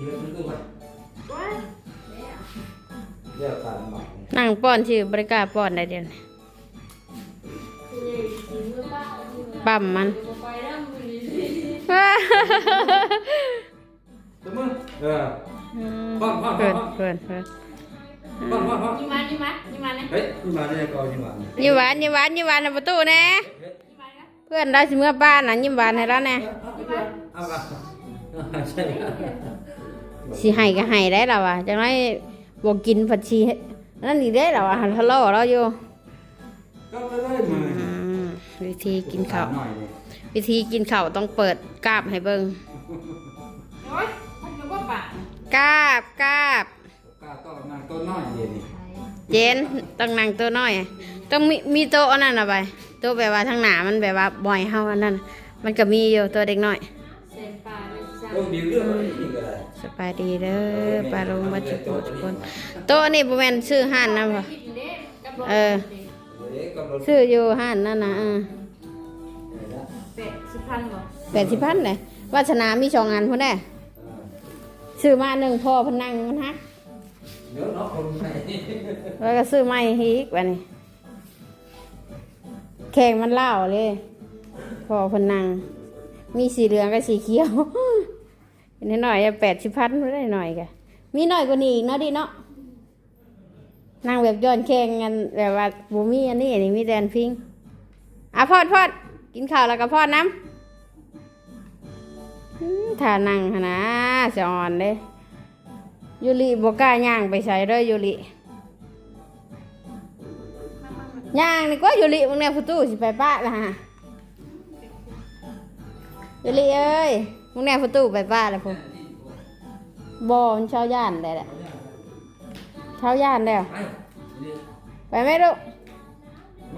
กินแล้วมันก็ไปว้ายเรียกการใหม่นั่งป้อนชื่อบริการป้อนได้เดียวนี้คือใหญ่สีมือป้าปั๊มมันเดี๋ยวไปแล้วมือนี้สิตัวมึงเอออืมป้อนป้อนป้เพื่ออนนเพื่อนเพื่อนป้อนป้อนป้อนยิ้มมายิ้มมายิ้มมาเนี่ยเฮ้ยนี่มาได้ก่อนนี่มายิ้มหวานยิ้มหวานยิ้มหวานในประตูแน่เฮ้ยยิ้มมานะเพื่อนเราสิเมื่อบ้านน่ะยิ้มหวานให้แล้วแน่เอาละใช่ สิให้ก็ให้ได้แล้วอะจังไรบอกกินผัดชีนั่นอีกได้แล้วอะทะเลาะเราอยู่ก็ไปเลยมืออืมวิธีกินข้าวหน่อยเลยวิธีกินข้าวต้องเปิดกราบให้เบิ่งโอ๊ยมันนึกว่าป่ากราบกราบกล้าต้อนนางต้นน้อยเย็นนี่เจนต้องนั่งตัวน้อย ต้องมีมีโต๊ะอันนั้นเอาไปโต๊ะแบบว่าทางหน้ามันแบบว่าบ่อยเฮาอันนั้น มันก็มีอยู่ตัวเด็กน้อยเซนป่าเลยจ้าเรื่องดีเรื่องอะไรนี่ก็ได้ สบายดีเด้อปลาลงมาจุกทุกคนโต๊ะนี่บ่แม่นซื้อห้านนะบ่คิดอยู่เด้กับรถเออเด็กกับรถซื้ออยู่ห้านนั่นนะเออเป็ดสิบพันบ่แปดสิบพันเลยวาสนามีสองอันพุ่นได้ซื้อมาหนึ่งพอเพนนังมันฮักเดี๋ยวน้องคนไหนแล้วก็ซื้อใหม่อีกวันนี้แข่งมันเล่าเลยพอเพนนังมีสีเหลืองกับสีเขียว นิดหน่อยแปดสิบพันไม่ได้หน่อยกะมีหน่อยกว่านี้อีกเนาะดิเนาะนั่งแบบย้อนแข่งกันแบบว่าบูมี่อันนี้อันนี้มีแดนพิงอะพอดพอดกินข้าวแล้วก็พอดน้ำถ้านั่งนะจะออนเลยยูริบกล้าย่างไปใส่เด้อยูริย่างนี่ก็ยูริมึงเนี่ยพุตู้สิไปป้าละฮะยูริเอ้ย มึงเนี่ยพุตู้ไปป้าแล้วพุบอมันเช้าย่านได้แหละเช้าย่านแล้วไปไปไหมลูก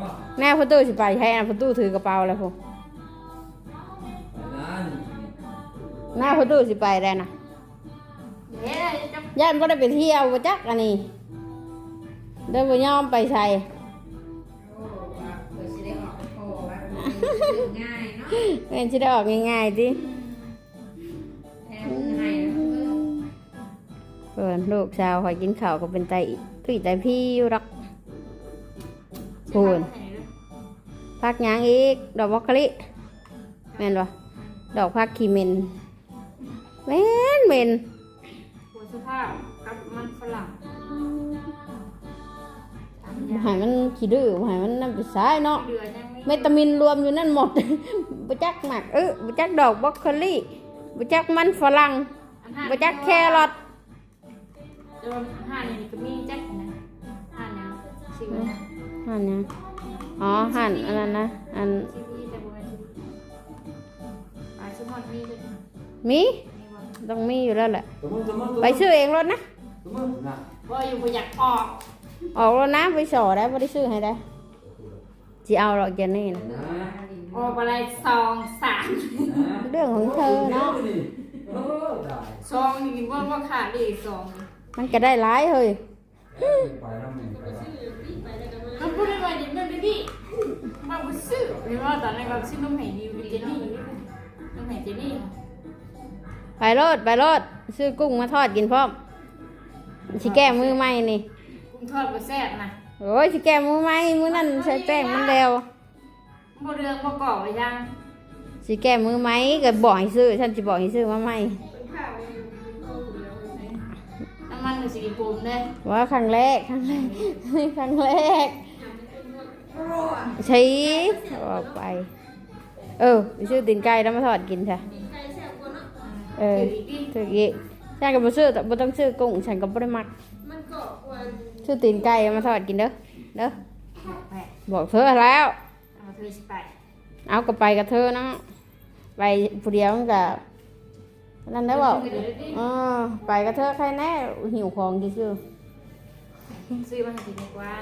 ว่าแน่พุตู้สิไปใช่นะพุตู้ถือกระเป๋าแล้วพุนั่นหน้าพุตู้สิไปได้นะเด้จะย่านก็ได้ไปเที่ยวบ่จักอันนี้เดินบ่ยอมไปใส่โอ้ว่าเปิดสิได้ออกโอ้ว่าง่ายเนาะแม่นสิได้ออกง่ายๆติ ออเพิ่นลูกสาวคอยกินข้าวก็เป็นไตตุ้ยไตพี่อยู่รักพูนพักหยังอีก ดอกมะกะลิแม่นบ่ดอกพักขี้เหม็นแม่นเหม็นหัวเสื้อผ้ากับมันฝรั่งตามบ่ยาให้มันขี้ดื้อบ่ให้มันนั่นไปซ้ายเนาะเดือนยังไม่เมตามินรวมอยู่นั่นหมดบ่จักหมักเออบ่จักดอกบรอกโคลีบ่จักมันฝรั่งอันห้าบ่จักแครอท โดนห้านี่ก็มีจักนะห้าเนี่ยสิบนะหั่นหยังอ๋อหั่นอันนั้นนะ อันชีวีแต่บ่แม่นชีวีปลาชิมอนมีด้วยนะมีมีบ่ต้องมีอยู่แล้วแหละตัวมึงตัวมึงไปซื้อเองรถนะ ตัวมึงน่ะบ่อยู่บ่อยากออกออกรถนะไปสอได้บ่ได้ซื้อให้ได้สิเอาหรอกเจนนี่นะนะออกอะไรสองสามเรื่องของเธอเนาะเออได้ สองนี่ว่าว่าขาดเลยสอง มันก็ได้หลายเฮ้ยไปแล้วมึงไปแล้วมันพูดได้ว่าดิมันไม่ดีมาบ่ซื้อหรือว่าตอนนั้นก็ซื้อนมให้นิวเจนี่นมให้เจนี่ไปรถไปรถซื้อกุ้งมาทอดกินพร้อมสิแก้มือใหม่นี่กุ้งทอดบ่แซ่บนะโอ้ยสิแก้มือใหม่มือนั่นใส่แป้งมันแล้วบ่เรืองบ่ก่อไว้ยังสิแก้มือไหมก็บอกให้ซื้อฉันจะบอกให้ซื้อมาใหม่ น้ำมันก็สิมีปุ่มเด้ว่าครั้งแรกครั้งแรกครั้งแรกใช้ออกไป เออไปซื้อตีนไก่แล้วมาทอดกินค่ะเออถืออีกดิถืออีกฉันก็บ่ซื้อแต่บ่ต้องซื้อกุ้งฉันก็บ่ได้มักมันก็ควรซื้อตีนไก่เอามาทอดกินเด้อเด้อแปะบอกเธอแล้วเอามาเธอสิไปเอาก็ไปกับเธอเนาะไปผู้เดียวมันก็ นั่นได้อบอกเออไปกับเธอใครแน่หิวของที่ซื้อซื้อมาให้กินดีกว่า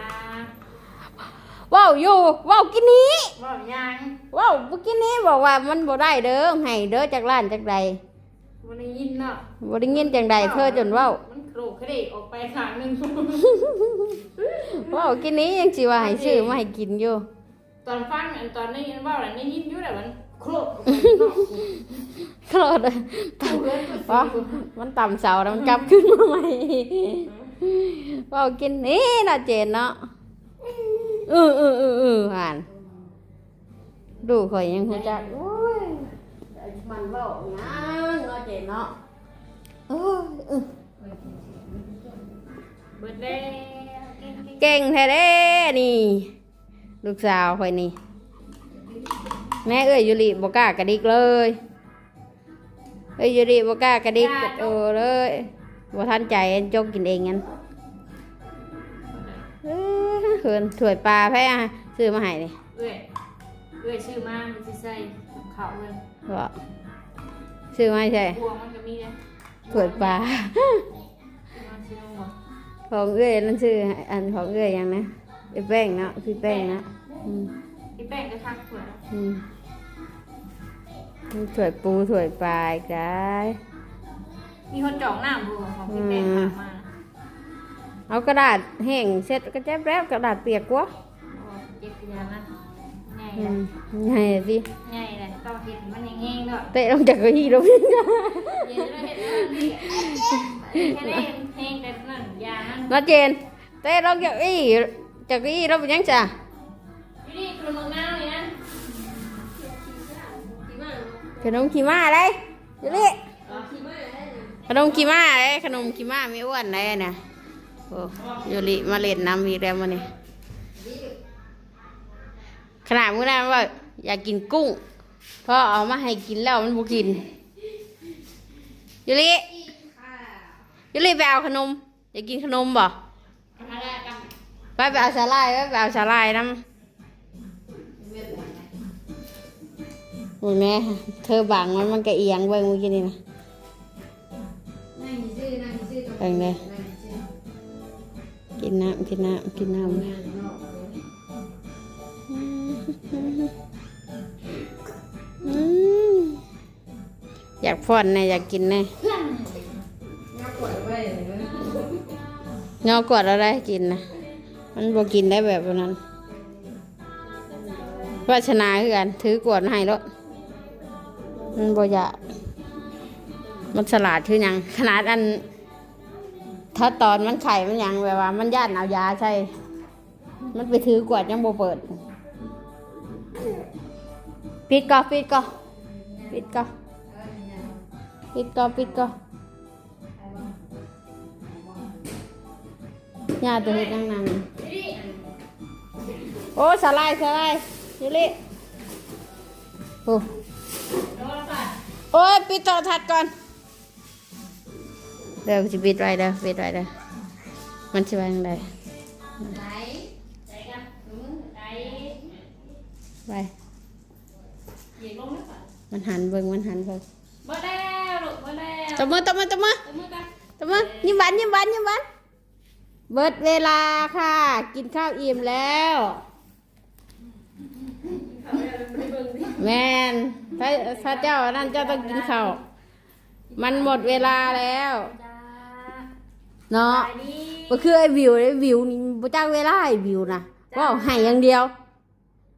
ว้าวอยู่ว้าวกินนี้บ่ยังว้าวเมื่อกี้นี้บอกว่ามันบ่ได้เด้อให้เด้อจากร้านจากใดบ่ได้ยินเนาะบ่ได้ยินจังใดเธอจนเว้ามันโกรธเขาได้ออกไปข้างหนึงว้าวกินนี้ยังสิว่าให้ซื้อมาให้กินอยู่ ตอนฟังอันตอนนี้ว่าอะไรได้ยินอยู่แต่มันโครบโคตรเพราะมันต่ำเสาแล้วมันกลับขึ้นมาใหม่ว่ากินนี่น่าเจนเนาะเออเออเออเออห่านดูข่อยยังหูจักโอ้ยมันเบาหยังเนาะเจนเนาะเออเออเบิดแล้วเก่งเก่งแท้เด้นี่ ลูกสาวข่อยนี่ แม่เอ้ยยูริบกล้ากระดิกเลยเอ้ยยูริบกล้ากระดิกเออเลยบ่ทันใจจกกินเองงั้นเอ้อเขินถ้วยปลาแพ้อะซื้อมาให้นี่เอ้ยเอ้ยชื่อมามันสิใส่เขาเงินบ่ซื้อมาให้ใช่พวงมันก็มีนะถ้วยปลาชื่อมาชื่อน้องบ่ของเอ้ยนั่นชื่ออันของเอ้ยหยังนะ ไอ้แป้งเนาะพี่แป้งเนาะอืมพี่แป้งก็ทักเผื่ออืมถ้วยปูถ้วยปลาอีกได้มีคนจองหน้าบัวของพี่แป้งฝากมาเอากระดาษแห้งเสร็จก็แจ๊บแล้วกระดาษเปียกกว่าอ๋อเจ็บยานะใหญ่อืเลยมไงสิใหญ่เลยต้องเห็นมันแห้งๆด้วยเตะลงจากเก้าอี้ลงเย็นด้วยเห็นแค่นี้แห้งแต่นั่นยานั่นมาเจน เตะลงจากเก้าอี้ จากเก้าอี้เราเป็นยังจ้ะอยู่นี่คุณมึงน้าเลยนะขนมขี้ม้าเลยยูริขนมขี้ม้าเลยขนมขี้ม้าไม่อ้วนเลยนะโอ้ยูริมาเล่นน้ำอีกแล้วมันนี่ขนาดมื้อนั้นว่าอยากกินกุ้งพอเอามาให้กินแล้วมันบ่กินยูริยูริไปเอาขนมอยากกินขนมบ่อะไรกัน ไปไปเอาสาลายไปไปเอาสาลายน้ำโอ้ยแม่เธอบังมันมันก็เอียงเบิ่งเมื่อกี้นี่นะนั่งซื่อนั่งซื่อเบิ่งเลยนั่งซื่อกินน้ำกินน้ำกินน้ำนั่งนอกเลยอืมอยากฟ้อนนะอยากกินนะงับปวดไว้เลยนะเงากวดอะไรกินนะ มันบ่กินได้แบบนั้นวาชนาคือกัน ถือกวดมาให้แล้วมันบ่อยากมันฉลาดคือหยัง ขนาดอัน ถ้าตอนมันไข่มันยังแบบว่า มันย่านเอายาใช่ มันไปถือกวดยังบ่เปิด ปิดก่อนปิดก่อนปิดก่อนปิดก่อนปิดก่อนยาตัวเห็ดนั่งนั่ง โอ้สลายสลายยูริโอ้โดนป่ะโอ้ยปิดโทรทัศน์ก่อนเดี๋ยวจะปิดไว้เด้อปิดไว้เด้อมันจะวางได้ไหนใจกันใจไปเหยียบลงนะป่ะมันหันเบิ่งมันหันเบิ่งบ่แล้วลูกบ่แล้วตบมือตบมือตบมือเอามือกันตบมือยิ้มหวานยิ้มหวานยิ้มหวานเบิดเวลาค่ะ กินข้าวอิ่มแล้ว แมนถ้าถ้าเจ้านั่นเจ้าต้องกินข้าวมันหมดเวลาแล้วจ้าเนาะไปดิก็คือไอ้วิวไอ้วิวนี่บ่จ้างเวลาไอ้วิวนะว่าให้อย่างเดียว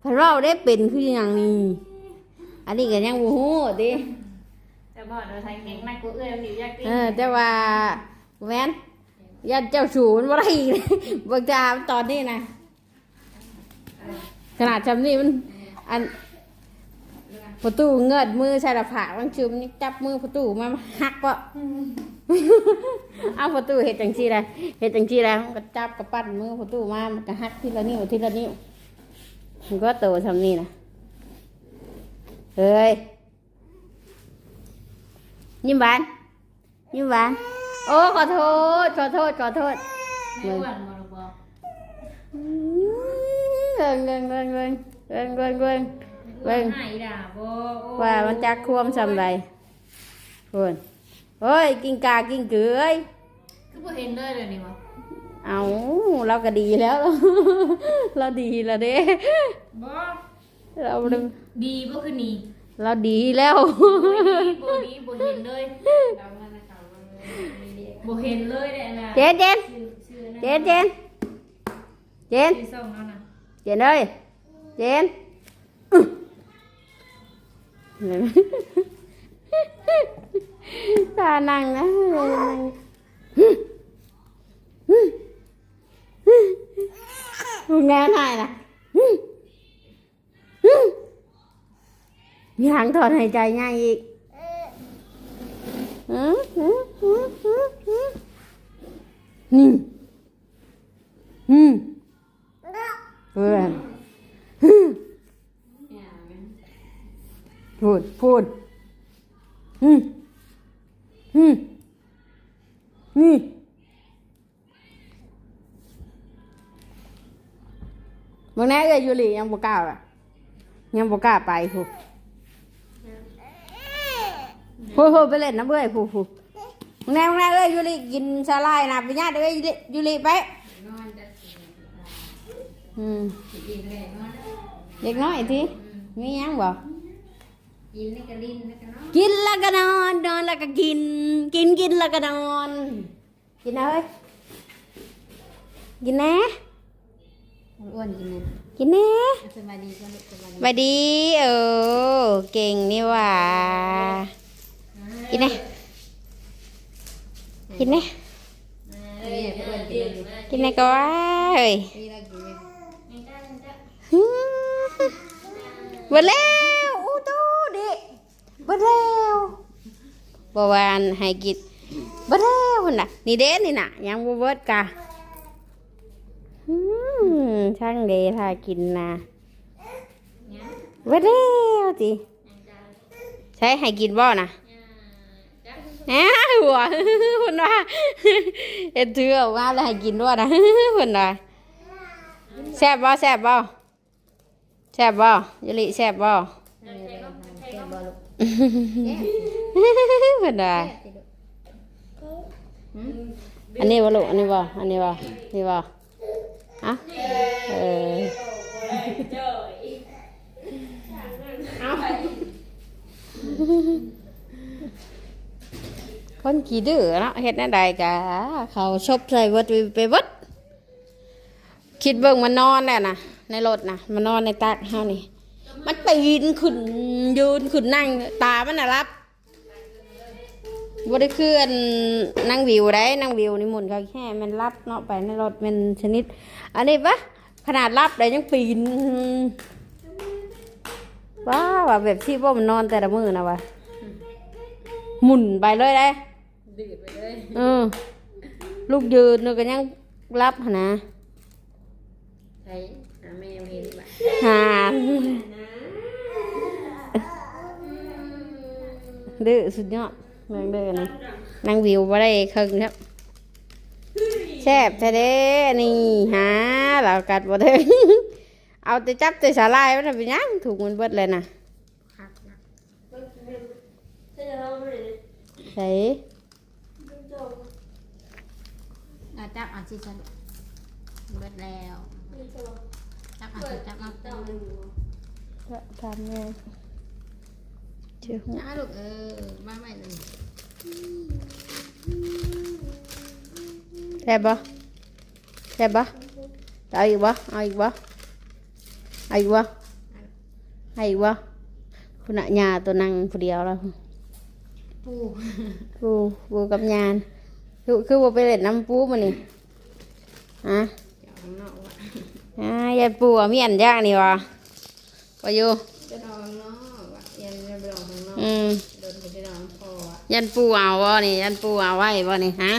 พันเราได้เป็นคืออย่างนี้อันนี้ก็ยังบ่ฮู้ติแต่บ่เดี๋ยวไทยเก่งนักกูเอ้ยมันอยู่ยากดิเออแต่ว่าแม่นยันเจ้าชูมันบ่ได้อีกเลยบ่จามตอนนี้นะขนาดจำนี่มันอัน ประตูเงิดมือใส่ละผากบางชุมนี่จับมือประตูมาหักก็เอาประตูเห็ดจังซี่เลยเห็ดจังซี่แล้วมันก็จับกับปั้นมือประตูมามันก็หักทีละนิ้วทีละนิ้วมันก็โตทำนี่นะเฮ้ยยิ้มหวานยิ้มหวานโอ้ขอโทษขอโทษขอโทษไม่อ้วนบ่ลูกบ่เงินเงินเงินเงินเงินเงิน เงินเบิ่งหายด่าบ่โอ้ว่ามันจักควมสำไรคนโอ้ยกินกากินเกลือยคือบ่เห็นเลยเลยนี่บ่เอาเราก็ดีแล้ว เราดีแล้วเด้บ่เราดึงดีบ่คือนี่เราดีแล้วบ่ดีบ่เห็นเลยเรามาในเขามาเลยบ่เห็นเลยได้นะเจนเจนชื่อชื่อนะเจนเจนเจนชื่อส่งแล้วนะเจนเอ้ยเจน ตานั่งนะนั่งมึงแง่ไหนล่ะมีหางถอนหายใจง่ายอีกอืมอืมอืมอืมอืมอืมอืมเพื่อนอย่าแม่ พูด พูด อืมอืมนี่มึงแน่เอ้ยยูริยังบ่กล้าอะ ยังบ่กล้าไปพูพูพูไปเล่นน้ำเบื่อยพูพูมึงแน่มึงแน่เอ้ยยูริกินสลายนะไปญาติเอ้ยยูริไปนอนจะสิอืมเด็กน้อยทีมียังบ่ กินนี่ก็ลิ้นนี่ก็นอนกินแล้วก็นอนนอนแล้วก็กิน กินกินแล้วก็นอน กินนะเฮ้ยกินแน่อ้วนกินเลยกินแน่สบายดีก็ลูกสบายดีมาดีเออเก่งนี่หว่า กินแน่กินแน่เอ้ยเพื่อนกินเลยกินแน่ก็ว่าเฮ้ยนี่เรากินเลย ฮึ่มเบิดแล้วอู้ตู้ดิเบิดแล้วบวานให้กินเบิดแล้วพุ่นน่ะ นี่เด้นี่น่ะ ยังบ่เบิดกะอืมช่างเดถ้ากินนะเบิดแล้วจิใช้ให้กินบ่น่ะแหน่หัวพุ่นว่าเอ็ดเถือออกมาแล้วให้กินด้วยนะพุ่นว่าแซ่บบ่แซ่บบ่แซ่บบ่ยลิแซ่บบ่แก้บอล เพิ่นว่าอันนี้บ่ลูกอันนี้บ่อันนี้บ่นี่บ่อะเออคนขี้ดื้อเนาะเฮ็ดแนวใดกะเขาชบใส่เบิดไปเบิดคิดเบิ่งมันนอนแล้วน่ะในรถน่ะมันนอนในตักเฮานี่ มันปีนขึ้นยืนขึ้นนั่ง ตามันน่ะรับบ่ได้คืออันนั่งวิวได้นั่งวิวนี่หมุนเขาแค่มันรับเนาะไปในรถมันชนิด อันนี้ปะขนาดรับได้ยังปีนว้าว่าแบบที่ว่ามันนอนแต่ละมือนะวะหมุนไปเลยได้ดืดไปเลยเออลูกยืนนึกก็ยังรับหนนะใช้หาแม่เห็นแบบหา ดื้อสุดยอดเมืองเด้อนี่นั่งวิวบ่ได้ครึ่งครับแซ่บแท้เด้นี่หาเรากัดบ่ถึงเอาแต่จับแต่สาลายมันนะเป็นหยังถูกมันเบิดเลยนะคักนะใส่อะจับอะสิฉันเบิดแล้วจับอะสิจับมาจับทำเลยเชื่อหัวจ้าลูกเออมาใหม่เลยแซ่บบ่แซ่บบ่เอาอีกบ่เอาอีกบ่เอาอีกบ่เอาอีกบ่คุณน่ะยาตัวนั่ง ผู้เดียวแล้วปูปูปูกับยานคือคือบ่ไปเล่นน้ำปูมานี่ฮะเดี๋ยวข้างนอกว่ะอ่ายายปู อนข้างนอกอืมโดนไปนอนพออะยันปูเอาบ่นี่ ยันปูเอาไว้บ่นี่ฮะ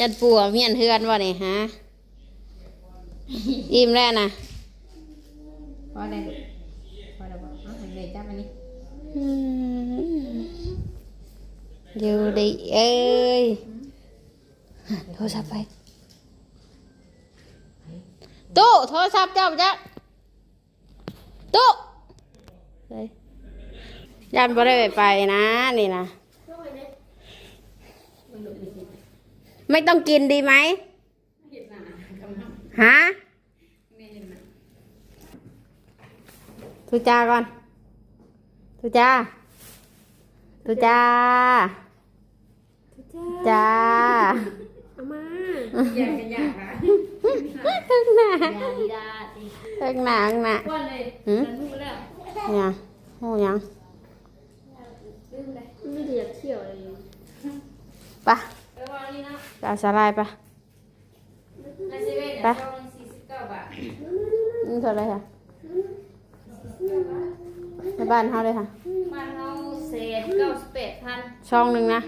ยันปูเอาเมียนเฮือนบ่นี่ฮะ อิ่มแล้วนะพอได้ลูกพอแล้วบอกเอาให้แม่จับอันนี้อืมอยู่ดีเอ้ยโทรศัพท์ไปตู้โทรศัพท์เจ้าจ้ะตู้เฮ้ย ยันบ่ได้ไปนะ นี่นะไม่ต้องกินดีไหมเห็นหน้ากำลังฮะแม่เห็นหน้าทุจาก่อนทุจาทุจาจ้าอยากกันอยากนะตึกหน้ายาดีดาติตึกหน้าตึกหน้าอ้วนเลยหืมมันพูดแล้วเนี่ยโอ้ยัง ลืมเลย ไม่ได้อยากเที่ยวอะไรเลย ไปะ ไปวางนี่นะ ไปเอา สาลายไปะในเซเว่นเนี่ยซองสี่สิบเก้าบาทนี่เท่าไหรค่ะในบ้านเฮาเลยค่ะบ้านเราเศษเก้าสิบแปดพันช่องหนึ่งนะ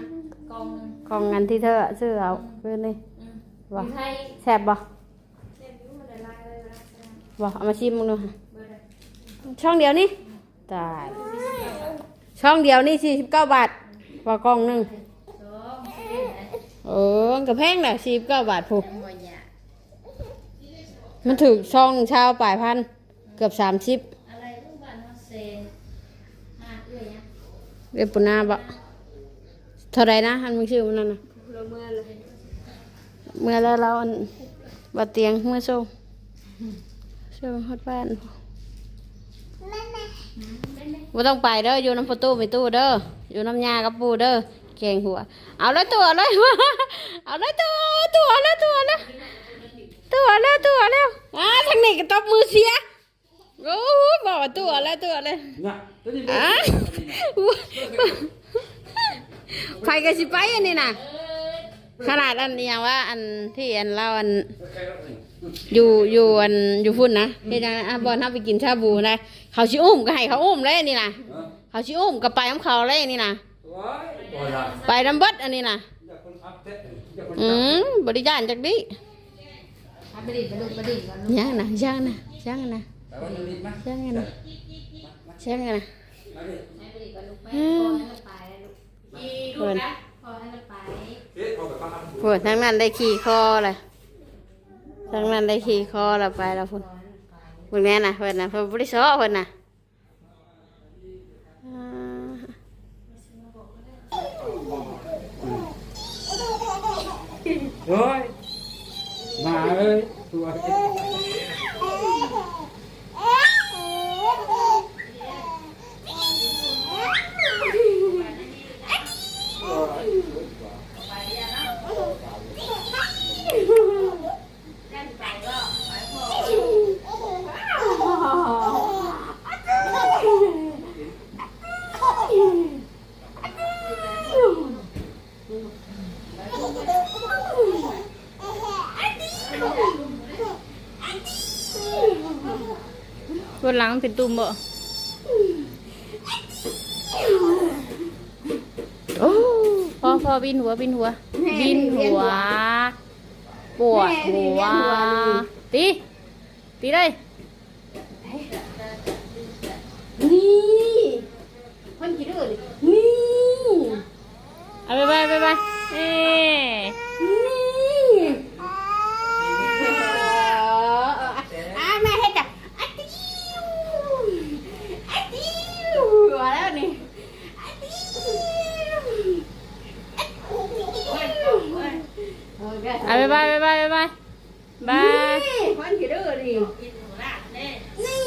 กองหนึ่งกล่องเงินที่เธอซื้อเอาเพื่อนนี่อืมว่าอยู่ไทยแซ่บบ่เซฟอยู่ในไลน์เลยนะบ่เอามาชิมมึงดูค่ะเบอร์ใดช่องเดียวนี่ตายช่องเดียวนี่สี่สิบเก้าบาทว่ากล่องหนึ่งสองเซเว่นไหน เออกระแพงแหละสิบเก้าบาทผูกบ่อยากมันถึกช่องช้าปลายพันเกือบสามสิบอะไรลูกบ้านเราเศษห้าเอื้อยเนี่ยเรียบปุนาบ่เท่าไรนะอันมึงชื่อมันนั่นนะเราเมื่อเลยเมื่อแล้วเราอันบ่เตียงเมื่อส่งเชื่ฮอดบ้านบ่ต้องไปเด้ออยู่น้ำประตูไปตู้เด้ออยู่น้ำยากับปูเด้อ แกงหัว เอาเลยตัวเลยเอาเลยตัวตัวแล้วตัวแล้วตัวแล้วตัวแล้วอ่าทางนี้ก็ตบมือเสียโอ้ยบอกว่าตัวแล้วตัวเลยน่ะตัวนี้อะไผก็สิไปอันนี้น่ะขนาดอันนี้ยังว่าอันที่อันเล่าอันอยู่อยู่อันอยู่พุ่นนะเฮ็ดจังไดอะบอลเฮาไปกินชาบูนะเขาสิอุ้มก็ให้เขาอุ้มเลยนี่น่ะเขาสิอุ้มก็ไปนํเขาเลยนี่น่ะว้ายบ่อยละ ไปนํเบิดอันนี้น่ะอยากคนอัพเตะอยากคนอืจับมบริจาคจักดิเอาไปดิไปดูไปดิก่อนลูกยังน่ะยังน่ะยังน่ะแต่ว่าตัวนี้มายังน่ะยังน่ะมาดิเอาไปดิก่อนลูกไปพอให้มันไปแล้วลูกอีดูนะพอให้มันไปเอ๊ะเอาไปฟังอัพโหทั้งนั้นได้ขี่คอเลยทั้งนั้นได้ขี่คอแล้วไปแล้วพุ่นพอให้มันไปเบิ่งแน่น่ะเพิ่นน่ะเพิ่นบ่ได้ซ้อเพิ่นน่ะอ่า เฮ้ยมาเอ้ยตัวเอ๊ะ บน หลังเป็นตุ่มบ่โอ้พอพอบินหัวบินหัว บินหัว ปวดหัว ตีตีเลยนี่คนกี่ดื้อดินี่เอาไปไปไปไปเอ้ นี่อะแม่ให้จับอะติ้วอะติ้วหัวแล้วนี่อะติ้วอะติ้ว โอเคเอาไปไปไปไปไปไปบายนี่คนกี่ดื้อดิกินหมูราดแน่นี่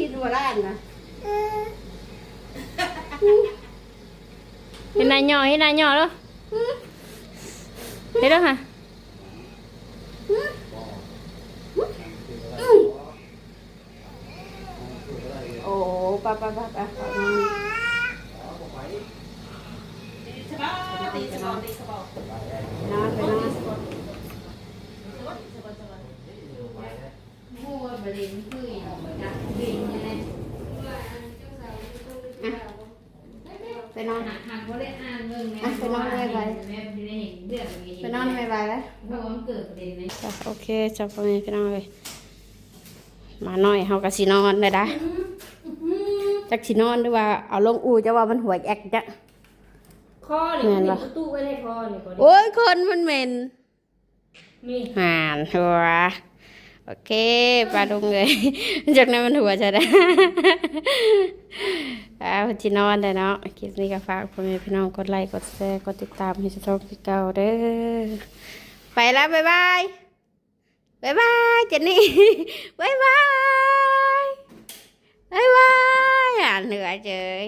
กินหัวล้านนะเห็นนายย่อเห็นนายย่อแล้วเห็นแล้วค่ะโอ้ปะปะปะปะปะสบายตีสบายตีสบายนอนไปนอ นหัวบริเวณคืออย่างนี้นะดินยังไงไปนอนหางเขาได้อ่านเรื่องแม่อะไปนอนไปแม่ไม่ได้เห็นองอย่างนี้ไปนอนไม่ไหวแล้วเพราวันเกิดประเด็นนะโอเคจับไปพี่น้องเลยมาหน่อยเฮาก็สินอนได้ได้จักสินอนหรือว่าเอาลงอูจะว่ามันหัวแอกจ้ะข้อนี่แม่นปะประตูไว้ในคอนี่ก่อโอ้ยคนมันเหม็นห่านหัว โอเคปลาดุงเลยจากนั้นมันหัวจะได้เอาที่นอนได้เนาะคลิปนี้ก็ฝากพ่อแม่พี่น้องกดไลค์กดแชร์กดติดตามให้ชมพี่เก่าเด้อไปแล้วบ๊ายบายบ๊ายบายเจนนี่บ๊ายบายบ๊ายบายอ่านเหนื่อยเจย